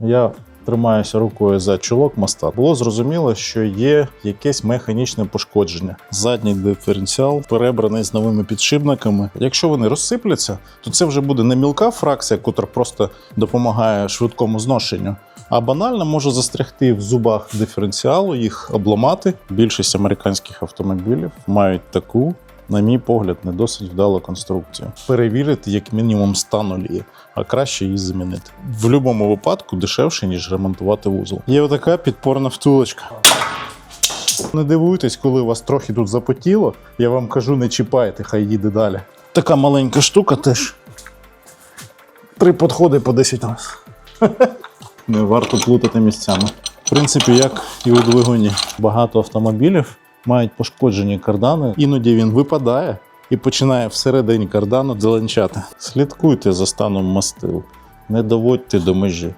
Я тримаюся рукою за чолок моста. Було зрозуміло, що є якесь механічне пошкодження. Задній диференціал перебраний з новими підшипниками. Якщо вони розсипляться, то це вже буде не мілка фракція, котра просто допомагає швидкому зношенню. А банально може застрягти в зубах диференціалу, їх обламати. Більшість американських автомобілів мають таку, на мій погляд, не досить вдалу конструкцію. Перевірити як мінімум стан олії, а краще її замінити. В будь-якому випадку дешевше, ніж ремонтувати вузол. Є отака підпорна втулочка. Не дивуйтесь, коли вас трохи тут запотіло, я вам кажу, не чіпайте, хай їде далі. Така маленька штука теж. Три підходи по 10 разів. Не варто плутати місцями. В принципі, як і у двигуні, багато автомобілів мають пошкоджені кардани, іноді він випадає і починає всередині кардану дзеленчати. Слідкуйте за станом мастил, не доводьте до межі.